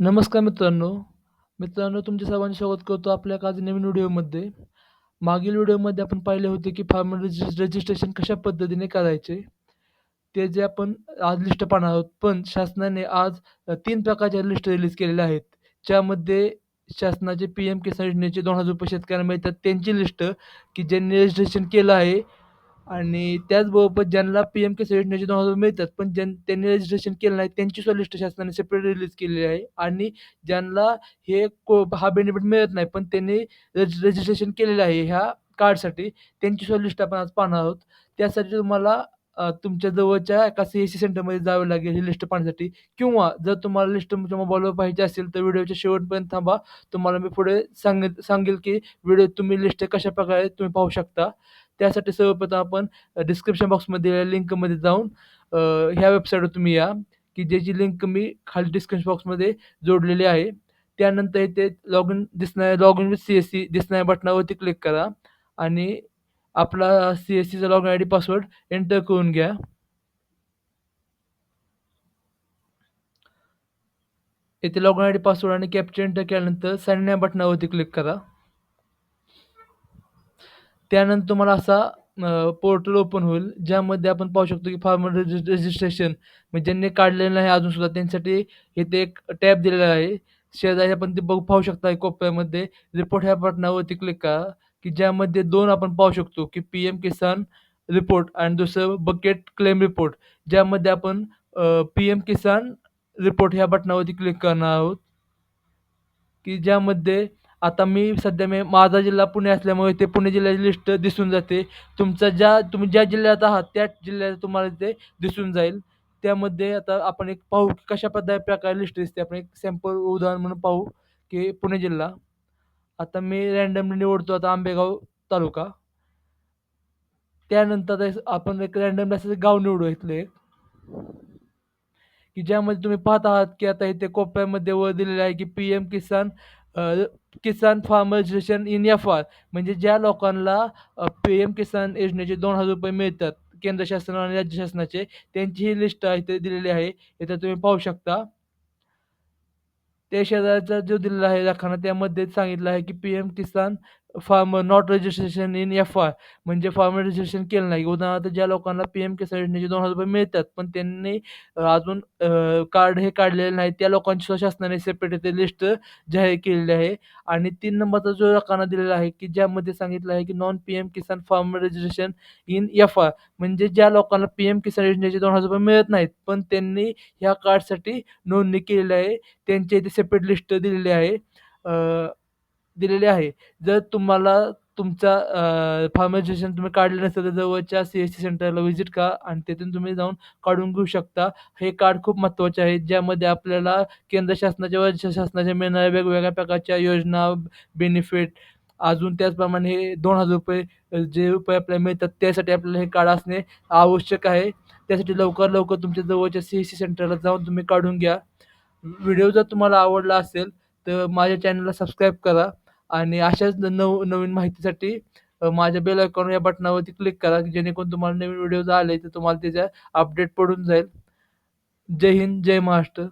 नमस्कार मित्रांनो. मित्रांनो तुमच्या सर्वांचे स्वागत करतो आपल्या आज नवीन व्हिडिओमध्ये. मागील व्हिडिओमध्ये आपण पाहिले होते की फार्मर रजिस्ट रजिस्ट्रेशन कशा पद्धतीने करायचे. ते जे आपण आज लिस्ट पाहणार आहोत. पण शासनाने आज तीन प्रकारच्या लिस्ट रिलीज केलेल्या आहेत. ज्यामध्ये शासनाचे पी-एम किसान योजनेचे ₹2000 शेतकऱ्यांना मिळतात त्यांची लिस्ट, की ज्यांनी रजिस्ट्रेशन केलं आहे आणि त्याचबरोबर ज्यांना पी-एम केस योजनेचे ₹2000 मिळतात, पण ज्यां त्यांनी रजिस्ट्रेशन केलं नाही त्यांची सुद्धा लिस्ट शासनाने सेपरेट रिलीज केलेली आहे आणि ज्यांना हे को हा बेनिफिट मिळत नाही, पण त्यांनी रजि रजिस्ट्रेशन केलेलं आहे ह्या कार्डसाठी, त्यांची सुद्धा लिस्ट आपण आज पाहणार आहोत. त्यासाठी तुम्हाला तुमच्या जवळच्या एका सी-एस-सी सेंटरमध्ये जावं लागेल ही लिस्ट पाहण्यासाठी किंवा जर तुम्हाला लिस्ट तुमच्या मोबाईलवर पाहिजे असेल, तर व्हिडिओच्या शेवटपर्यंत थांबा. तुम्हाला मी पुढे सांगेल सांगेल की व्हिडिओ तुम्ही लिस्ट कशाप्रकारे तुम्ही पाहू शकता. त्यासाठी सर्वप्रथम आपण डिस्क्रिप्शन बॉक्समध्ये लिंकमध्ये जाऊन ह्या वेबसाईटवर तुम्ही या, की ज्याची लिंक मी खाली डिस्क्रिप्शन बॉक्समध्ये जोडलेली आहे. त्यानंतर इथे लॉग इन दिसणाऱ्या लॉग इन विथ सी-एस-सी दिसणाऱ्या बटनावरती क्लिक करा आणि आपला सी-एस-सीचा login I D password enter करून घ्या. इथे आय डी पासवर्ड आणि कॅप्चर एंटर केल्यानंतर साइन या बटनावरती क्लिक करा. त्यानंतर तुम्हाला असा पोर्टल ओपन होईल, ज्यामध्ये आपण पाहू शकतो की फार्मर रजि रजिस्ट्रेशन म्हणजे ज्यांनी काढलेलं नाही अजूनसुद्धा त्यांच्यासाठी इथे एक टॅब दिलेला आहे. शेजारी आपण ते बघू पाहू शकता कोपऱ्यामध्ये रिपोर्ट ह्या बटनावरती क्लिक करा, की ज्यामध्ये दोन आपण पाहू शकतो, की पी-एम किसान रिपोर्ट आणि दुसरं बकेट क्लेम रिपोर्ट. ज्यामध्ये आपण पी-एम किसान रिपोर्ट ह्या बटनावरती क्लिक करणार आहोत. की ज्यामध्ये आता मी सध्या मी माझा जिल्हा पुणे असल्यामुळे ते पुणे जिल्ह्याची लिस्ट दिसून जाते. तुमचा ज्या तुम्ही ज्या जिल्ह्यात आहात त्याच जिल्ह्यात तुम्हाला ते दिसून जाईल. त्यामध्ये आता आपण एक पाहू की कशा पद्ध प्रकारे लिस्ट दिसते. आपण एक सॅम्पल उदाहरण म्हणून पाहू, की पुणे जिल्हा. आता मी रँडमली निवडतो आता आंबेगाव तालुका. त्यानंतर आपण एक रँडमली असं गाव निवडू इथले एक. की ज्यामध्ये तुम्ही पाहत आहात, की आता इथे कोपऱ्यामध्ये वर दिलेलं आहे, की PM Kisan uh, Kisan farmer registration in FR म्हणजे ज्या लोकांना अ, पी-एम किसान योजनेचे ₹2000 मिळतात केंद्र शासन आणि राज्य शासनाचे, त्यांची ही लिस्ट इथे दिलेली आहे. इथे तुम्ही पाहू शकता. त्या शेजारचा जो दिलेला आहे दाखवाना त्यामध्ये सांगितलं आहे, की PM Kisan farmer not registration in F I म्हणजे फार्मर रजिस्ट्रेशन केलं नाही. उदाहरणार्थ ज्या लोकांना पी-एम किसान योजनेचे ₹2000 मिळतात, पण त्यांनी अ, अजून अ, कार्ड हे काढलेलं नाही. त्या लोकांची शासनाने सेपरेट इथे लिस्ट जाहीर केलेली आहे. आणि 3 नंबरचा जो रकाना दिलेला आहे, की ज्यामध्ये सांगितलं आहे, की non PM Kisan farmer registration in F I म्हणजे ज्या लोकांना पी-एम किसान योजनेचे ₹2000 मिळत नाहीत, पण त्यांनी ह्या कार्डसाठी नोंदणी केलेली आहे. त्यांची इथे सेपरेट लिस्ट दिलेली आहे. अ, दिलेली आहे. जर तुम्हाला तुमचा अ, तुम्ही काढलं नसेल, तर जवळच्या सी-एस-सी सेंटरला व्हिजिट करा आणि तिथून तुम्ही जाऊन काढून घेऊ शकता. हे कार्ड खूप महत्त्वाचे आहे, ज्यामध्ये आपल्याला केंद्र शासनाच्या व शासनाच्या मिळणाऱ्या वेगवेगळ्या प्रकारच्या योजना, बेनिफिट अजून त्याचप्रमाणे हे ₹2000 जे रुपये आपल्याला मिळतात, त्यासाठी आपल्याला हे कार्ड असणे आवश्यक आहे. त्यासाठी लवकर लवकर तुमच्या जवळच्या सी-एस-सी सेंटरला जाऊन तुम्ही काढून घ्या. व्हिडिओ जर तुम्हाला आवडला असेल, तर माझ्या चॅनलला सबस्क्राईब करा आणि अशाच नव नवीन माहितीसाठी माझ्या बेल आयकॉन या बटनावरती क्लिक करा, जेणेकरून तुम्हाला नवीन व्हिडिओज आले, तर तुम्हाला त्याचा अपडेट पडून जाईल. जय हिंद, जय महाराष्ट्र.